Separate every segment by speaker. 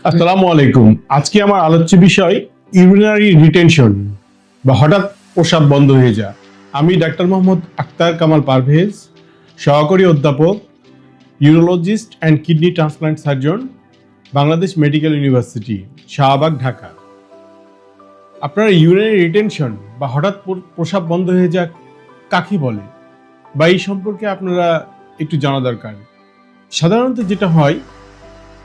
Speaker 1: আসসালামু আলাইকুম। আজকে আমার আলোচ্য বিষয় ইউরিনারি রিটেনশন বা হঠাৎ প্রসাব বন্ধ হয়ে যা আমি ডাক্তার মোহাম্মদ আক্তার কামাল পারভেজ, সহকারী অধ্যাপক urologist and kidney transplant surgeon Bangladesh medical university, Shahbag, Dhaka. আপনার ইউরিনারি রিটেনশন বা হঠাৎ প্রসাব বন্ধ হয়ে যা কাকে বলে? বা এই সম্পর্কে আপনারা একটু জানা দরকার। সাধারণত যেটা হয়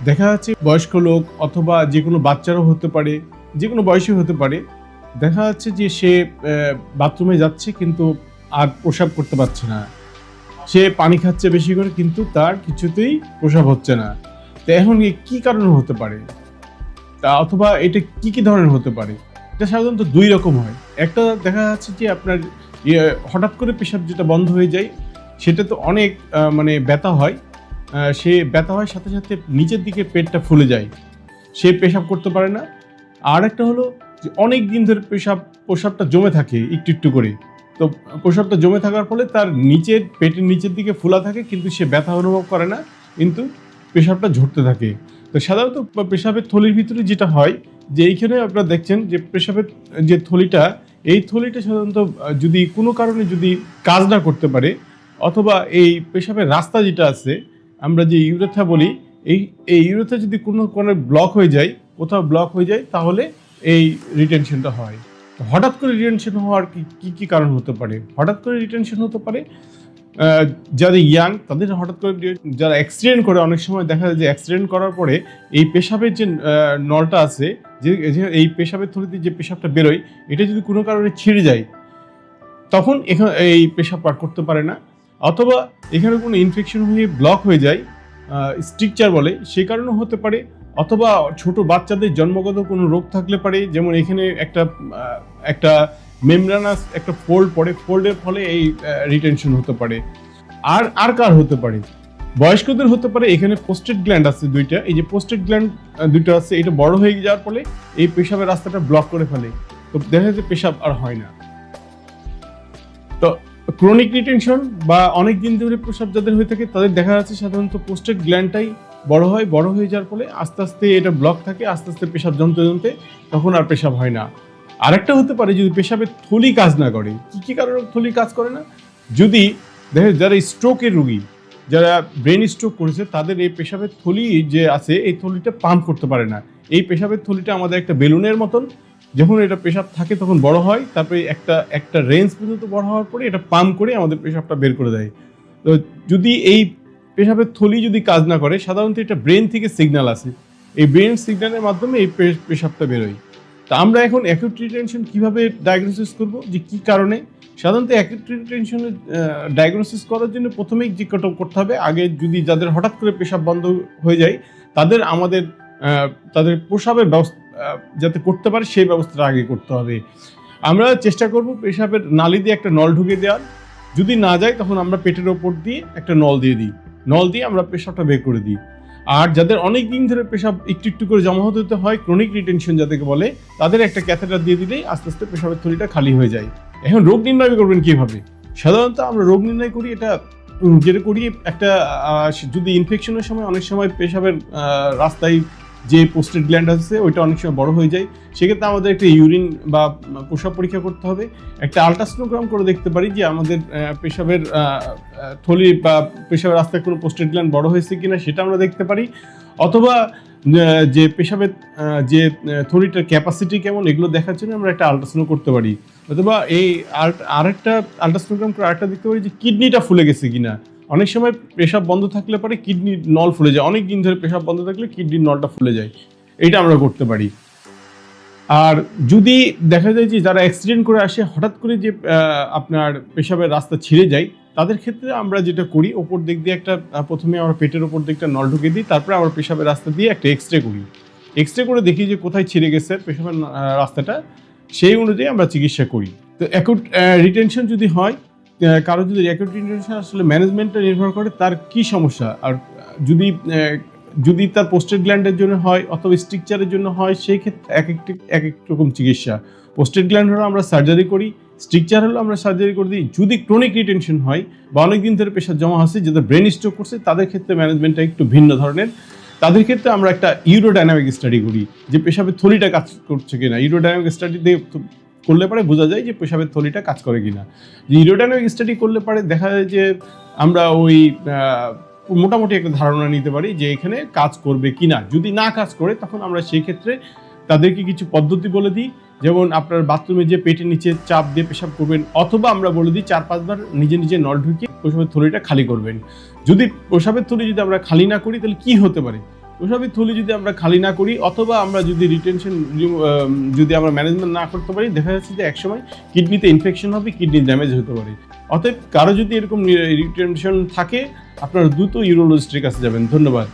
Speaker 1: দেখা যাচ্ছে বয়স্ক লোক অথবা যে কোনো বাচ্চারও হতে পারে যে কোনো বয়সী হতে পারে দেখা যাচ্ছে যে সে বাথরুমে যাচ্ছে কিন্তু আর প্রসাব করতে পারছে না। সে পানি খাচ্ছে বেশি করে কিন্তু তার কিছুতেই প্রসাব হচ্ছে না। তো এখন কি কারণে হতে পারে? তা অথবা এটা কি কি ধরনের হতে পারে? এটা সাধারণত দুই রকম হয়। একটা দেখা যাচ্ছে যে আপনার ইয়ে, হঠাৎ করে পেশাব যেটা বন্ধ হয়ে যায় সেটা তো অনেক মানে ব্যথা হয় সে ব্যথা হওয়ার সাথে সাথে নিচের দিকে পেটটা ফুলে যায়। সে পেশাব করতে পারে না। আর একটা হলো যে অনেক দিন ধরে পেশাব, প্রসাবটা জমে থাকে একটু একটু করে। তো প্রসাবটা জমে থাকার ফলে তার নিচের, পেটের নিচের দিকে ফোলা থাকে, কিন্তু সে ব্যথা অনুভব করে না, কিন্তু পেশাবটা ঝরতে থাকে। তো সাধারণত পেশাবের থলির ভিতরে যেটা হয়, যে এইখানে আপনারা দেখছেন যে পেশাবের, যে থলিটা, এই থলিটা সাধারণত যদি কোনো কারণে যদি কাজ না করতে পারে, অথবা এই পেশাবের রাস্তা যেটা আছে আমরা যে ইউরেথা বলি, এই এই ইউরেথা যদি কোনো কোনো ব্লক হয়ে যায়, কোথাও ব্লক হয়ে যায়, তাহলে এই রিটেনশনটা হয়। হঠাৎ করে রিটেনশন হওয়ার কি কি কারণ হতে পারে? হঠাৎ করে রিটেনশন হতে পারে যারা ইয়াং তাদের হঠাৎ করে যারা অ্যাক্সিডেন্ট করে, অনেক সময় দেখা যায় যে অ্যাক্সিডেন্ট করার পরে এই পেশাবের যে নলটা আছে, যে এই পেশাবের থলিতে যে পেশাবটা বেরোয়, এটা যদি কোনো কারণে ছিঁড়ে যায়, তখন এখানে এই পেশাব পার করতে পারে না। অথবা এখানে কোনো ইনফেকশন হয়ে ব্লক হয়ে যায় স্ট্রিকচার বলে, সে কারণে হতে পারে, অথবা ছোট বাচ্চাদের জন্মগত কোনো রোগ থাকলে পারে, যেমন এখানে একটা একটা মেমরানাস একটা ফোল্ড পড়ে ফোল্ডের ফলে এই রিটেনশন হতে পারে। আর আর কার হতে পারে? বয়স্কদের হতে পারে, এখানে পোস্টেড গ্ল্যান্ড আছে দুইটা, এই যে পোস্টেড গ্ল্যান্ড দুইটা আছে, এটা বড় হয়ে যাওয়ার ফলে এই পেশাবের রাস্তাটা ব্লক করে ফেলে। তো দেখা যাচ্ছে পেশাব আর হয় না। তো ক্রনিক রিটেনশন বা অনেক দিন ধরে প্রসাব যাদের হয়ে থাকে, তাদের দেখা যাচ্ছে সাধারণত পোস্টেড গ্ল্যান্ডটাই বড় হয়, বড় হয়ে যাওয়ার ফলে আস্তে আস্তে এটা ব্লক থাকে, আস্তে আস্তে পেশাব জমতে জমতে তখন আর পেশাব হয় না। আরেকটা হতে পারে যদি পেশাবের থলি কাজ না করে, কি, কী কারণে থলি কাজ করে না? যদি দেখে যারা স্ট্রোকের রুগী, যারা ব্রেন স্ট্রোক করেছে, তাদের এই পেশাবের থলি যে আছে, এই থলিটা পাম্প করতে পারে না। এই পেশাবের থলিটা আমাদের একটা বেলুনের মতন যখন এটা পেশাব থাকে তখন বড় হয়, তারপরে একটা একটা রেঞ্জ পর্যন্ত বড় হওয়ার পরে এটা পাম্প করে আমাদের পেশাবটা বের করে দেয়। তো যদি এই পেশাবের থলি যদি কাজ না করে, সাধারণত এটা ব্রেন থেকে সিগন্যাল আসে। এই ব্রেন সিগন্যালের মাধ্যমে এই পেশাবটা বেরোয় তা আমরা এখন অ্যাকিউট রিটেনশন কীভাবে ডায়াগনোসিস করব? যে কি কারণে? সাধারণত অ্যাকিউট রিটেনশনের ডায়াগনোসিস করার জন্য প্রথমেই যে কত করতে হবে, আগে যদি যাদের হঠাৎ করে পেশাব বন্ধ হয়ে যায়, তাদের আমাদের তাদের প্রসাবের ব্যবস্থা যাতে করতে পারে, সেই ব্যবস্থাটা আগে করতে হবে। আমরা চেষ্টা করব পেশাবের নালি দিয়ে একটা নল ঢুকে দেওয়ার। যদি না যায়, তখন আমরা পেটের ওপর দিয়ে একটা নল দিয়ে দিই। নল দিয়ে আমরা পেশাবটা বের করে দিই। আর যাদের অনেক দিন ধরে পেশাব একটু একটু করে জমা হতে হতে হয় ক্রনিক রিটেনশন যাদেরকে বলে, তাদের একটা ক্যাথেটার দিয়ে দিলেই আস্তে আস্তে পেশাবের থলিটা খালি হয়ে যায়। এখন রোগ নির্ণয় করবেন কীভাবে? সাধারণত আমরা রোগ নির্ণয় করি, এটা যেটা করি। একটা যদি ইনফেকশনের সময় অনেক সময় পেশাবের রাস্তায় যে পোস্টেড গ্ল্যান্ড আছে, ওইটা অনেক সময় বড় হয়ে যায়। সেক্ষেত্রে আমাদের একটা ইউরিন বা প্রসাব পরীক্ষা করতে হবে। একটা আলট্রাসোনোগ্রাম করে দেখতে পারি যে আমাদের পেশাবের থলি বা পেশাবের রাস্তায় কোনো পোস্টেড গ্ল্যান্ড বড় হয়েছে কিনা সেটা আমরা দেখতে পারি। অথবা যে পেশাবের যে থলিটার ক্যাপাসিটি কেমন, এগুলো দেখার জন্য আমরা একটা আলট্রাসোনো করতে পারি। অথবা এই আর- আরেকটা আলট্রাসোনোগ্রাম করে আরেকটা দেখতে পারি যে কিডনিটা ফুলে গেছে কিনা। অনেক সময় পেশাব বন্ধ থাকলে পরে কিডনি নল ফুলে যায়। অনেক দিন ধরে পেশাব বন্ধ থাকলে কিডনির নলটা ফুলে যায়। এটা আমরা করতে পারি। আর যদি দেখা যায় যে যারা অ্যাক্সিডেন্ট করে আসে, হঠাৎ করে যে আপনার পেশাবের রাস্তা ছিঁড়ে যায়, তাদের ক্ষেত্রে আমরা যেটা করি, ওপর দিক দিয়ে একটা প্রথমে আমরা পেটের ওপর দিকটা নল ঢুকে দিই, তারপরে আমরা পেশাবের রাস্তা দিয়ে একটা এক্স রে করি। এক্স রে করে দেখি যে কোথায় ছিঁড়ে গেছে পেশাবের রাস্তাটা, সেই অনুযায়ী আমরা চিকিৎসা করি। তো অ্যাকুট রিটেনশন যদি হয় কারও যদি রিটেনশন আসলে ম্যানেজমেন্টটা নির্ভর করে তার কি সমস্যা? আর যদি যদি তার পোস্টেড গ্ল্যান্ডের জন্য হয় অথবা স্ট্রিকচারের জন্য হয়, সেই ক্ষেত্রে এক একটি, এক এক রকম চিকিৎসা। পোস্টেড গ্ল্যান্ড হলে আমরা সার্জারি করি স্ট্রিকচার হলে আমরা সার্জারি করে দিই। যদি ক্রনিক রিটেনশন হয়, বা অনেক দিন ধরে পেশার জমা আছে যাদের ব্রেন স্ট্রোক করছে, তাদের ক্ষেত্রে ম্যানেজমেন্টটা একটু ভিন্ন ধরনের। তাদের ক্ষেত্রে আমরা একটা ইউরোডাইনামিক স্টাডি করি, যে পেশাবের থলিটা কাজ করছে কিনা। ইউরোডাইনামিক স্টাডি দিয়ে করলে পরে বোঝা যায় যে পেশাবের থলিটা কাজ করে কিনা। যে ইউরোডাইনামিক স্টাডি করলে পরে দেখা যায় যে আমরা ওই মোটামুটি একটা ধারণা নিতে পারি যে এখানে কাজ করবে কিনা। যদি না কাজ করে, তখন আমরা সেই ক্ষেত্রে তাদেরকে কিছু পদ্ধতি বলে দিই। যেমন আপনার বাথরুমে যে পেটের নিচে চাপ দিয়ে পেশাব করবেন, অথবা আমরা বলে দিই চার পাঁচবার নিজে নিজে নল ঢুকিয়ে পেশাবের থলিটা খালি করবেন। যদি পেশাবের থলি যদি আমরা খালি না করি, তাহলে কি হতে পারে? পেশাবের থলি যদি আমরা খালি না করি, অথবা আমরা যদি রিটেনশন যদি আমরা ম্যানেজমেন্ট না করতে পারি, দেখা যাচ্ছে যে একসময় কিডনিতে ইনফেকশন হবে কিডনি ড্যামেজ হতে পারে। অতএব কারও যদি এরকম রিটেনশন থাকে, আপনারা দ্রুত ইউরোলজিস্টের কাছে যাবেন। ধন্যবাদ।